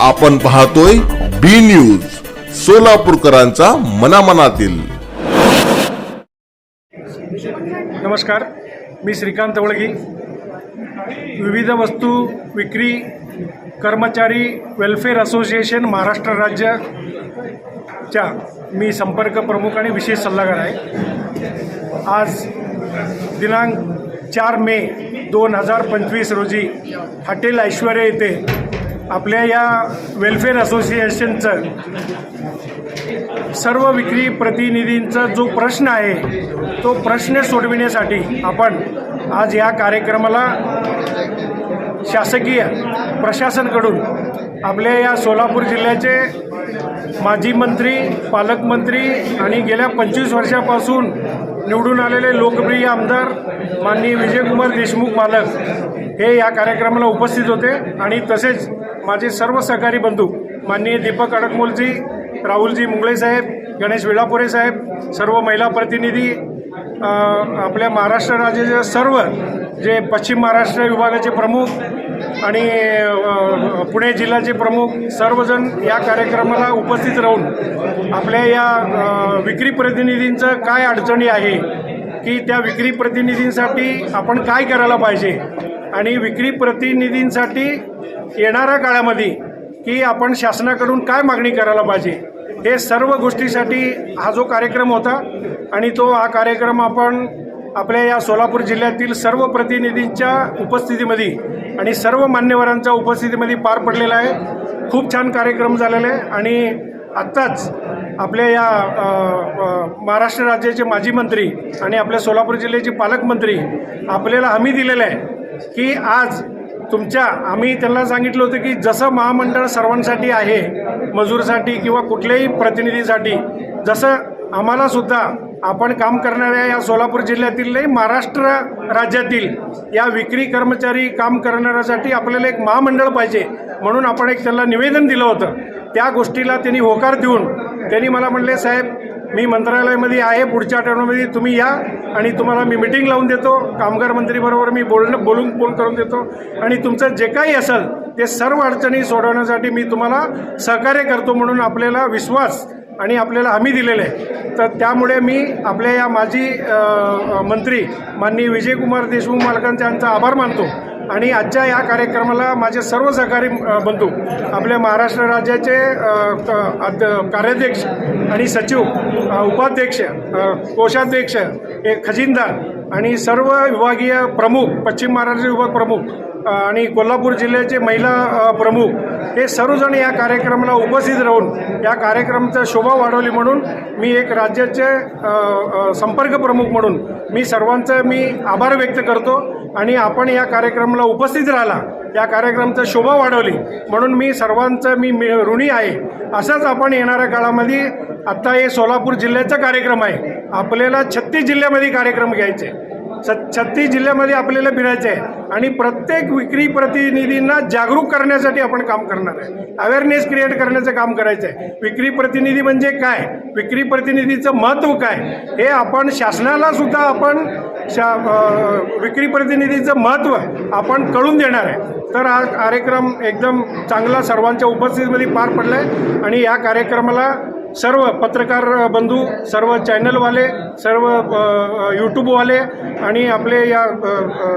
आपण पाहतोय बी न्यूज सोलापूरकरांचा मनामनातील. नमस्कार मी श्रीकांत वळगी. विविध वस्तू विक्री कर्मचारी वेलफेअर असोसिएशन महाराष्ट्र राज्याच्या मी संपर्क प्रमुख आणि विशेष सल्लागार आहे. आज दिनांक चार मे दोन हजार पंचवीस रोजी हॉटेल ऐश्वर्या येथे आपल्या या वेलफेअर असोसिएशनचं सर्व विक्री प्रतिनिधींचा जो प्रश्न आहे तो प्रश्न सोडविण्यासाठी आपण आज या कार्यक्रमाला शासकीय प्रशासनकडून आपल्या या सोलापूर जिल्ह्याचे माजी मंत्री पालकमंत्री आणि गेल्या पंचवीस वर्षापासून निवडून आलेले लोकप्रिय आमदार माननीय विजयकुमार देशमुख मालक हे या कार्यक्रमाला उपस्थित होते आणि तसेच माझे सर्व सहकारी बंधू माननीय दीपक अडकमोलजी राहुलजी मुंगळे साहेब गणेश विळापुरे साहेब सर्व महिला प्रतिनिधी आपल्या महाराष्ट्र राज्याचे सर्व जे पश्चिम महाराष्ट्र विभागाचे प्रमुख आणि पुणे जिल्ह्याचे प्रमुख सर्वजण या कार्यक्रमाला उपस्थित राहून आपल्या या विक्री प्रतिनिधींचं काय अडचणी आहे की त्या विक्री प्रतिनिधींसाठी आपण काय करायला पाहिजे? आणि विक्री प्रतिनिधींसाठी येणाऱ्या काळामध्ये की आपण शासनाकडून काय मागणी करायला पाहिजे? हे सर्व गोष्टीसाठी हा जो कार्यक्रम होता आणि तो हा कार्यक्रम आपण आपल्या या सोलापूर जिल्ह्यातील सर्व प्रतिनिधींच्या उपस्थितीमध्ये आणि सर्व मान्यवरांच्या उपस्थितीमध्ये पार पडलेला आहे. खूप छान कार्यक्रम झालेला आहे आणि आत्ताच आपल्या या महाराष्ट्र राज्याचे माजी मंत्री आणि आपल्या सोलापूर जिल्ह्याचे पालकमंत्री आपल्याला हमी दिलेलं आहे की आज तुमच्या आम्ही त्यांना सांगितलं होतं की जसं महामंडळ सर्वांसाठी आहे मजूरसाठी किंवा कुठल्याही प्रतिनिधीसाठी जसं आम्हाला सुद्धा आपण काम करणाऱ्या या सोलापूर जिल्ह्यातील नाही महाराष्ट्र राज्यातील या विक्री कर्मचारी काम करणाऱ्यासाठी आपल्याला एक महामंडळ पाहिजे म्हणून आपण एक त्यांना निवेदन दिलं होतं. त्या गोष्टीला त्यांनी होकार देऊन त्यांनी मला म्हणले साहेब मी मंत्रालयामध्ये आहे पुढच्या आठवड्यामध्ये तुम्ही या आणि तुम्हाला मी मिटिंग लावून देतो. कामगार मंत्रीबरोबर मी बोलणं बोलून फोन करून देतो. आणि तुमचं जे काही असेल ते सर्व अडचणी सोडवण्यासाठी मी तुम्हाला सहकार्य करतो म्हणून आपल्याला विश्वास आणि आपल्याला हमी दिलेले आहे. तर त्यामुळे मी आपल्या या माजी अ, मंत्री माननीय विजयकुमार देशमुख मालकांचे यांचा आभार मानतो. आणि आजच्या या कार्यक्रमाला माझे सर्व सहकारी बंधू आपल्या महाराष्ट्र राज्याचे कार्याध्यक्ष आणि सचिव उपाध्यक्ष कोषाध्यक्ष हे खजिनदार आणि सर्व विभागीय प्रमुख पश्चिम महाराष्ट्र विभाग प्रमुख आणि कोल्हापूर जिल्ह्याचे महिला प्रमुख हे सर्वजण या कार्यक्रमाला उपस्थित राहून या कार्यक्रमाचा शोभा वाढवली म्हणून मी एक राज्याचे संपर्क प्रमुख म्हणून मी सर्वांचं मी आभार व्यक्त करतो आणि आपण या कार्यक्रमाला उपस्थित राहिला या कार्यक्रमाचा शोभा वाढवली म्हणून मी सर्वांचं मी मी ऋणी आहे. असंच आपण येणाऱ्या काळामध्ये आत्ता हे सोलापूर जिल्ह्याचा कार्यक्रम आहे. आपल्याला छत्तीस जिल्ह्यामध्ये कार्यक्रम घ्यायचे. स छत्तीस जिल्ह्यामध्ये आपल्याला फिरायचं आहे. आणि प्रत्येक विक्री प्रतिनिधींना जागरूक करण्यासाठी आपण काम करणार आहे. अवेअरनेस क्रिएट करण्याचं काम करायचं आहे. विक्री प्रतिनिधी म्हणजे काय? विक्री प्रतिनिधीचं महत्त्व काय? हे आपण शासनाला सुद्धा आपण शा विक्री प्रतिनिधीचं महत्त्व आपण कळून देणार आहे. तर हा कार्यक्रम एकदम चांगला सर्वांच्या उपस्थितीमध्ये पार पडला आहे आणि या कार्यक्रमाला सर्व पत्रकार बंधू सर्व चॅनलवाले सर्व यूट्यूबवाले आणि आपले या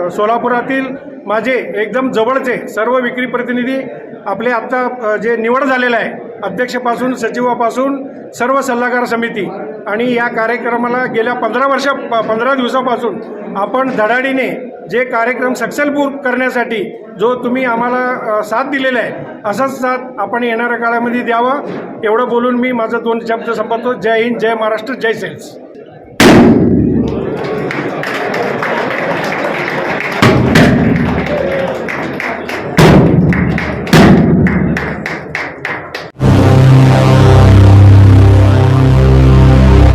सोलापुरातील माझे एकदम जवळचे सर्व विक्री प्रतिनिधी आपले आत्ता जे निवड झालेलं आहे अध्यक्षपासून सचिवापासून सर्व सल्लागार समिती आणि या कार्यक्रमाला गेल्या पंधरा वर्षा प- पंधरा दिवसापासून आपण धडाडीने जे कार्यक्रम सक्सेसफुल करण्यासाठी जो तुम्ही आम्हाला साथ दिलेला आहे असाच साथ आपण येणाऱ्या काळामध्ये द्यावा. एवढं बोलून मी माझं दोन शब्द संपवतो. जय हिंद जय महाराष्ट्र जय सेल्स.